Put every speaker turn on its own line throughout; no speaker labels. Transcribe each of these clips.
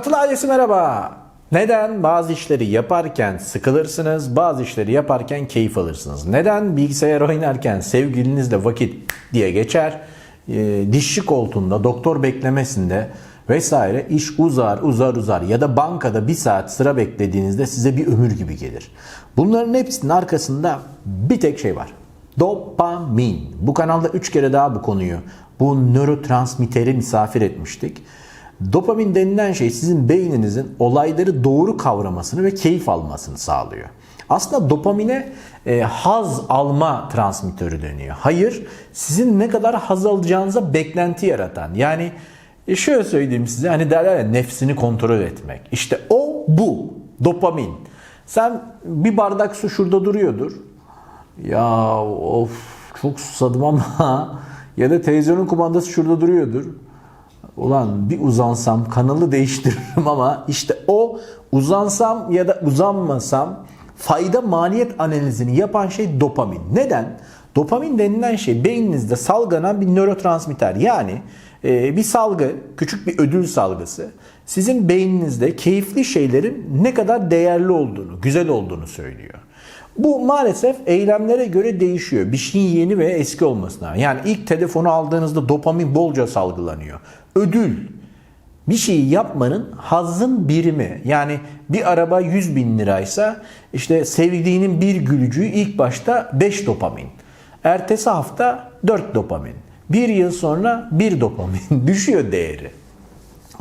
Katıl ailesi merhaba. Neden bazı işleri yaparken sıkılırsınız, bazı işleri yaparken keyif alırsınız? Neden bilgisayar oynarken sevgilinizle vakit diye geçer, e, dişçi koltuğunda, doktor beklemesinde vesaire iş uzar uzar uzar ya da bankada bir saat sıra beklediğinizde size bir ömür gibi gelir. Bunların hepsinin arkasında bir tek şey var. Dopamin. Bu kanalda 3 kere daha bu konuyu, bu nörotransmitteri misafir etmiştik. Dopamin denilen şey sizin beyninizin olayları doğru kavramasını ve keyif almasını sağlıyor. Aslında dopamine e, haz alma transmittörü deniyor. Hayır, sizin ne kadar haz alacağınıza beklenti yaratan. Yani e, şöyle söyleyeyim size hani derler ya nefsini kontrol etmek. İşte o bu dopamin. Sen bir bardak su şurada duruyordur. Ya of çok susadım ama ya da televizyonun kumandası şurada duruyordur. Ulan bir uzansam kanalı değiştiririm ama işte o uzansam ya da uzanmasam fayda maliyet analizini yapan şey dopamin. Neden? Dopamin denilen şey beyninizde salgılanan bir nörotransmitter. Yani e, bir salgı, küçük bir ödül salgısı sizin beyninizde keyifli şeylerin ne kadar değerli olduğunu, güzel olduğunu söylüyor. Bu maalesef eylemlere göre değişiyor. Bir şeyin yeni ve eski olmasına. Yani ilk telefonu aldığınızda dopamin bolca salgılanıyor. Ödül. Bir şeyi yapmanın hazın birimi. Yani bir araba 100 bin liraysa işte sevdiğinin bir gülücüğü ilk başta 5 dopamin. Ertesi hafta 4 dopamin. Bir yıl sonra 1 dopamin. Düşüyor değeri.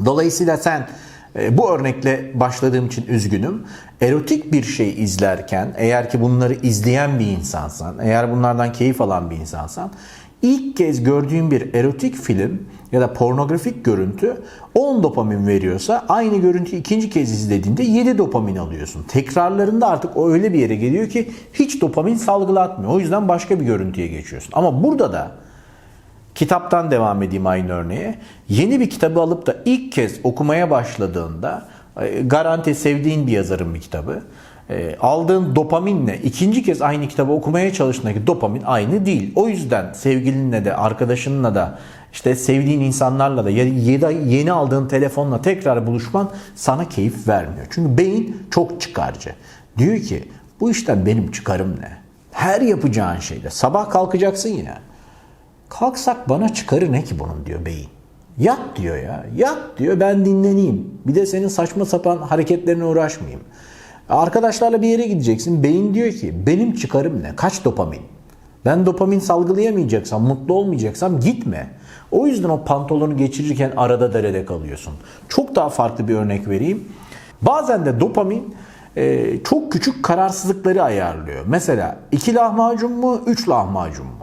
Dolayısıyla sen bu örnekle başladığım için üzgünüm. Erotik bir şey izlerken eğer ki bunları izleyen bir insansan, eğer bunlardan keyif alan bir insansan ilk kez gördüğün bir erotik film ya da pornografik görüntü 10 dopamin veriyorsa aynı görüntüyü ikinci kez izlediğinde 7 dopamin alıyorsun. Tekrarlarında artık o öyle bir yere geliyor ki hiç dopamin salgılatmıyor. O yüzden başka bir görüntüye geçiyorsun. Ama burada da Kitaptan devam edeyim aynı örneğe. Yeni bir kitabı alıp da ilk kez okumaya başladığında e, garanti sevdiğin bir yazarın bir kitabı. E, Aldığın dopaminle ikinci kez aynı kitabı okumaya çalıştığındaki dopamin aynı değil. O yüzden sevgilinle de arkadaşınla da işte sevdiğin insanlarla da ya da yeni aldığın telefonla tekrar buluşman sana keyif vermiyor. Çünkü beyin çok çıkarcı. Diyor ki bu işten benim çıkarım ne? Her yapacağın şeyde sabah kalkacaksın ya. Kalksak bana çıkarı ne ki bunun diyor beyin. Yat diyor ya. Yat diyor ben dinleneyim. Bir de senin saçma sapan hareketlerine uğraşmayayım. Arkadaşlarla bir yere gideceksin. Beyin diyor ki benim çıkarım ne? Kaç dopamin? Ben dopamin salgılayamayacaksam, mutlu olmayacaksam gitme. O yüzden o pantolonu geçirirken arada derede kalıyorsun. Çok daha farklı bir örnek vereyim. Bazen de dopamin e, çok küçük kararsızlıkları ayarlıyor. Mesela iki lahmacun mu, üç lahmacun mu?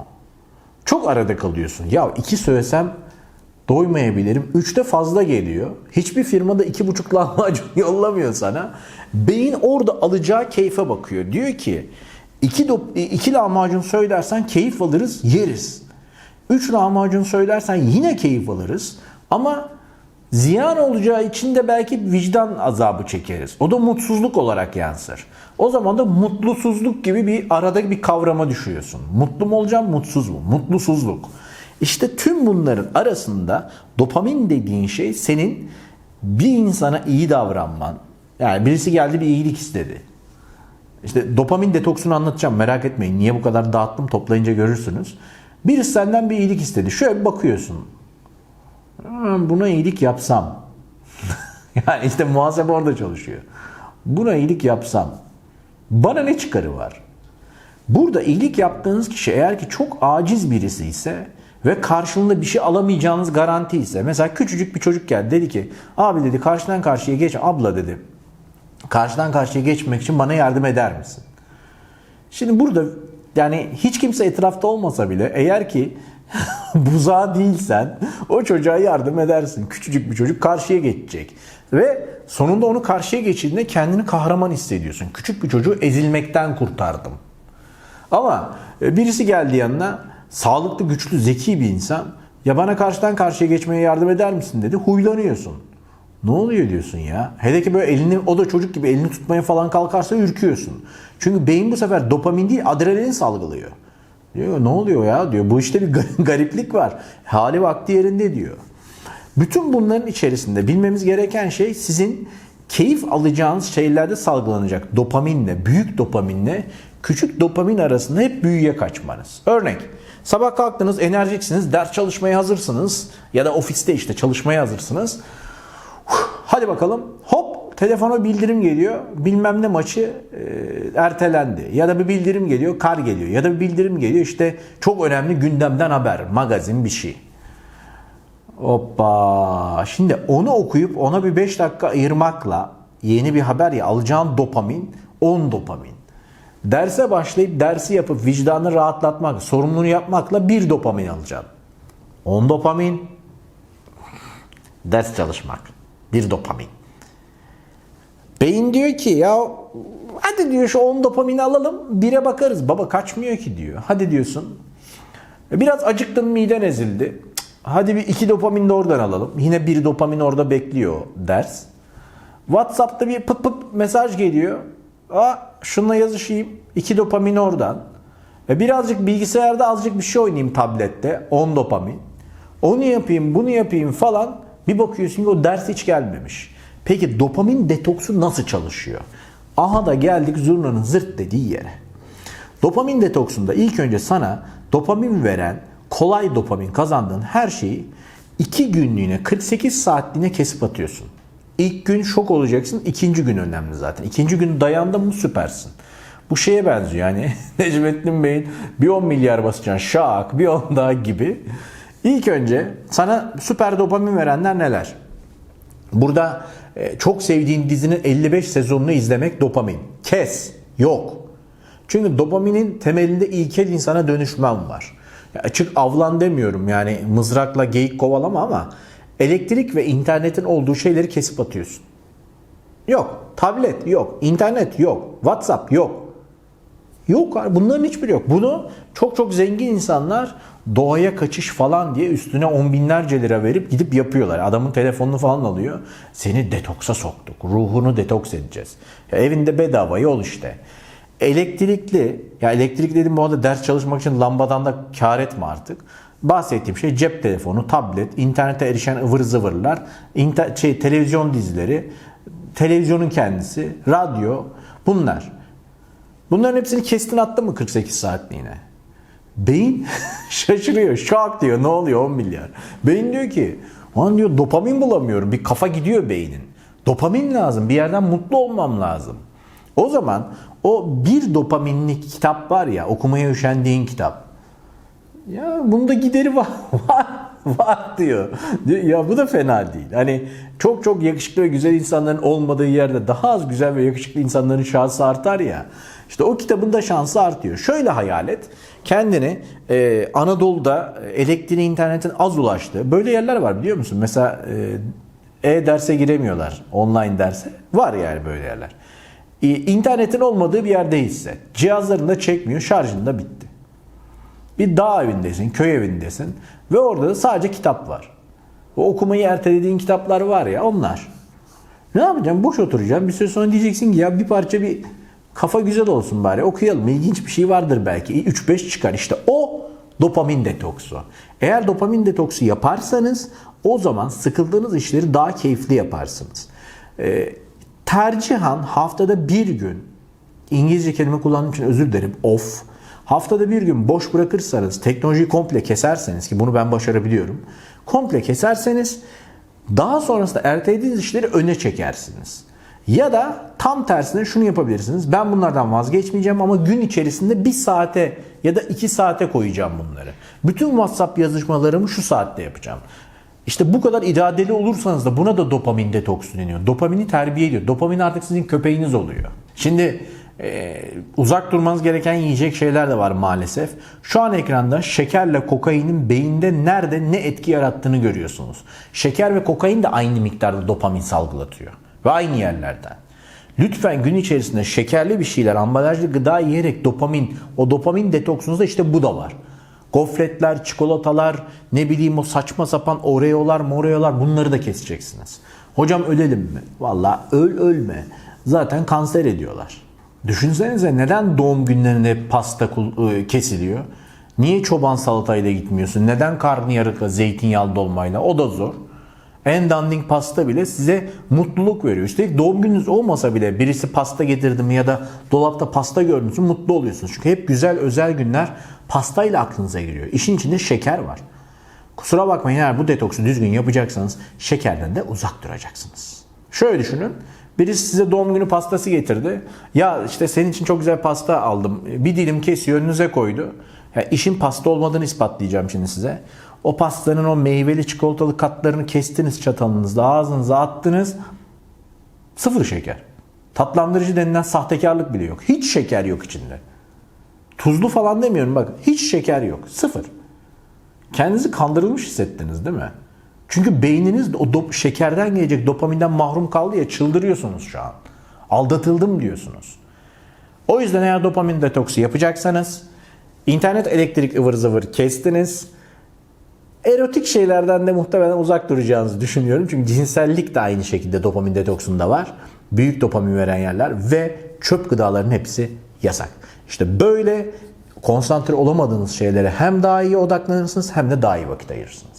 Çok arada kalıyorsun. Ya iki söylesem doymayabilirim. Üçte fazla geliyor. Hiçbir firmada iki buçuk lahmacun yollamıyor sana. Beyin orada alacağı keyfe bakıyor. Diyor ki iki, do- iki lahmacun söylersen keyif alırız, yeriz. Üç lahmacun söylersen yine keyif alırız. Ama ziyan olacağı için de belki vicdan azabı çekeriz. O da mutsuzluk olarak yansır. O zaman da mutlusuzluk gibi bir arada bir kavrama düşüyorsun. Mutlu mu olacağım, mutsuz mu? Mutlusuzluk. İşte tüm bunların arasında dopamin dediğin şey senin bir insana iyi davranman. Yani birisi geldi bir iyilik istedi. İşte dopamin detoksunu anlatacağım merak etmeyin. Niye bu kadar dağıttım toplayınca görürsünüz. Birisi senden bir iyilik istedi. Şöyle bakıyorsun. "Hmm, Buna iyilik yapsam. yani işte muhasebe orada çalışıyor. Buna iyilik yapsam. Bana ne çıkarı var? Burada iyilik yaptığınız kişi eğer ki çok aciz birisi ise ve karşılığında bir şey alamayacağınız garanti ise mesela küçücük bir çocuk geldi dedi ki abi dedi karşıdan karşıya geç abla dedi karşıdan karşıya geçmek için bana yardım eder misin? Şimdi burada yani hiç kimse etrafta olmasa bile eğer ki buzağı değilsen o çocuğa yardım edersin. Küçücük bir çocuk karşıya geçecek. Ve sonunda onu karşıya geçirdiğinde kendini kahraman hissediyorsun. Küçük bir çocuğu ezilmekten kurtardım. Ama e, birisi geldi yanına sağlıklı, güçlü, zeki bir insan ya bana karşıdan karşıya geçmeye yardım eder misin dedi. Huylanıyorsun. Ne oluyor diyorsun ya? Hele ki böyle elini o da çocuk gibi elini tutmaya falan kalkarsa ürküyorsun. Çünkü beyin bu sefer dopamin değil adrenalin salgılıyor. Diyor ne oluyor ya diyor. Bu işte bir gariplik var. Hali vakti yerinde diyor. Bütün bunların içerisinde bilmemiz gereken şey sizin keyif alacağınız şeylerde salgılanacak dopaminle, büyük dopaminle küçük dopamin arasında hep büyüye kaçmanız. Örnek, sabah kalktınız, enerjiksiniz, ders çalışmaya hazırsınız ya da ofiste işte çalışmaya hazırsınız. Hadi bakalım hop telefona bildirim geliyor. Bilmem ne maçı e, ertelendi. Ya da bir bildirim geliyor kar geliyor. Ya da bir bildirim geliyor işte çok önemli gündemden haber. Magazin bir şey. Hoppa. Şimdi onu okuyup ona bir 5 dakika ayırmakla yeni bir haber ya alacağın dopamin 10 dopamin. Derse başlayıp dersi yapıp vicdanını rahatlatmak, sorumluluğunu yapmakla bir dopamin alacaksın. 10 dopamin. Ders çalışmak. Bir dopamin. Beyin diyor ki ya hadi diyor şu 10 dopamini alalım bire bakarız. Baba kaçmıyor ki diyor. Hadi diyorsun. Biraz acıktın miden ezildi. Hadi bir iki dopamin de oradan alalım. Yine bir dopamin orada bekliyor ders. WhatsApp'ta bir pıt pıt mesaj geliyor. Aa şununla yazışayım. İki dopamin oradan. Ve birazcık bilgisayarda azıcık bir şey oynayayım tablette. 10 dopamin. Onu yapayım, bunu yapayım falan. Bir bakıyorsun ki o ders hiç gelmemiş. Peki dopamin detoksu nasıl çalışıyor? Aha da geldik zurnanın zırt dediği yere. Dopamin detoksunda ilk önce sana dopamin veren, kolay dopamin kazandığın her şeyi 2 günlüğüne 48 saatliğine kesip atıyorsun. İlk gün şok olacaksın, ikinci gün önemli zaten. İkinci gün dayandın mı süpersin. Bu şeye benziyor yani Necmettin Bey'in bir 10 milyar basacaksın şak bir 10 daha gibi. İlk önce sana süper dopamin verenler neler? Burada e, çok sevdiğin dizinin 55 sezonunu izlemek dopamin. Kes. Yok. Çünkü dopaminin temelinde ilkel insana dönüşmem var. Ya açık avlan demiyorum yani mızrakla geyik kovalama ama elektrik ve internetin olduğu şeyleri kesip atıyorsun. Yok. Tablet yok. internet yok. WhatsApp yok. Yok bunların hiçbiri yok. Bunu çok çok zengin insanlar doğaya kaçış falan diye üstüne on binlerce lira verip gidip yapıyorlar. Adamın telefonunu falan alıyor. Seni detoksa soktuk. Ruhunu detoks edeceğiz. Ya evinde bedava yol işte. Elektrikli, ya elektrik dedim bu arada ders çalışmak için lambadan da kar etme artık. Bahsettiğim şey cep telefonu, tablet, internete erişen ıvır zıvırlar, inter, şey, televizyon dizileri, televizyonun kendisi, radyo bunlar. Bunların hepsini kestin attın mı 48 saatliğine? Beyin şaşırıyor. Şok diyor. Ne oluyor 10 milyar? Beyin diyor ki Lan diyor dopamin bulamıyorum. Bir kafa gidiyor beynin. Dopamin lazım. Bir yerden mutlu olmam lazım. O zaman o bir dopaminlik kitap var ya okumaya üşendiğin kitap. Ya bunda gideri var. var. Diyor. Ya bu da fena değil. Hani çok çok yakışıklı ve güzel insanların olmadığı yerde daha az güzel ve yakışıklı insanların şansı artar ya. İşte o kitabın da şansı artıyor. Şöyle hayal et. Kendini e, Anadolu'da elektriğin, internetin az ulaştığı böyle yerler var biliyor musun? Mesela e, e-derse giremiyorlar. Online derse. Var yani böyle yerler. E, internetin olmadığı bir yerde hisset. Cihazların da çekmiyor. Şarjın da bitti. Bir dağ evindesin, köy evindesin ve orada da sadece kitap var. O okumayı ertelediğin kitaplar var ya onlar. Ne yapacağım? Boş oturacağım. Bir süre sonra diyeceksin ki ya bir parça bir kafa güzel olsun bari okuyalım. İlginç bir şey vardır belki. 3-5 çıkar. İşte o dopamin detoksu. Eğer dopamin detoksu yaparsanız o zaman sıkıldığınız işleri daha keyifli yaparsınız. Ee, tercihan haftada bir gün İngilizce kelime kullandığım için özür dilerim. Off. Haftada bir gün boş bırakırsanız, teknolojiyi komple keserseniz ki bunu ben başarabiliyorum. Komple keserseniz daha sonrasında ertelediğiniz işleri öne çekersiniz. Ya da tam tersine şunu yapabilirsiniz. Ben bunlardan vazgeçmeyeceğim ama gün içerisinde bir saate ya da iki saate koyacağım bunları. Bütün WhatsApp yazışmalarımı şu saatte yapacağım. İşte bu kadar iradeli olursanız da buna da dopamin detoksu deniyor. Dopamini terbiye ediyor. Dopamin artık sizin köpeğiniz oluyor. Şimdi ee, uzak durmanız gereken yiyecek şeyler de var maalesef. Şu an ekranda şekerle kokainin beyinde nerede ne etki yarattığını görüyorsunuz. Şeker ve kokain de aynı miktarda dopamin salgılatıyor. Ve aynı yerlerden. Lütfen gün içerisinde şekerli bir şeyler, ambalajlı gıda yiyerek dopamin, o dopamin detoksunuzda işte bu da var. Gofretler, çikolatalar, ne bileyim o saçma sapan oreolar, moreolar bunları da keseceksiniz. Hocam ölelim mi? Valla öl ölme. Zaten kanser ediyorlar. Düşünsenize neden doğum günlerinde pasta kesiliyor? Niye çoban salatayla gitmiyorsun? Neden karnıyarıkla, zeytinyağlı dolmayla? O da zor. En dandik pasta bile size mutluluk veriyor. Üstelik doğum gününüz olmasa bile birisi pasta getirdi mi ya da dolapta pasta gördünüz mutlu oluyorsunuz. Çünkü hep güzel özel günler pastayla aklınıza giriyor. İşin içinde şeker var. Kusura bakmayın eğer bu detoksu düzgün yapacaksanız şekerden de uzak duracaksınız. Şöyle düşünün. Birisi size doğum günü pastası getirdi. Ya işte senin için çok güzel pasta aldım. Bir dilim kesiyor önünüze koydu. Ya işin pasta olmadığını ispatlayacağım şimdi size. O pastanın o meyveli çikolatalı katlarını kestiniz çatalınızla ağzınıza attınız. Sıfır şeker. Tatlandırıcı denilen sahtekarlık bile yok. Hiç şeker yok içinde. Tuzlu falan demiyorum bak. Hiç şeker yok. Sıfır. Kendinizi kandırılmış hissettiniz değil mi? Çünkü beyniniz o şekerden gelecek dopaminden mahrum kaldı ya çıldırıyorsunuz şu an. Aldatıldım diyorsunuz. O yüzden eğer dopamin detoksu yapacaksanız internet elektrik ıvır zıvır kestiniz. Erotik şeylerden de muhtemelen uzak duracağınızı düşünüyorum. Çünkü cinsellik de aynı şekilde dopamin detoksunda var. Büyük dopamin veren yerler ve çöp gıdaların hepsi yasak. İşte böyle konsantre olamadığınız şeylere hem daha iyi odaklanırsınız hem de daha iyi vakit ayırırsınız.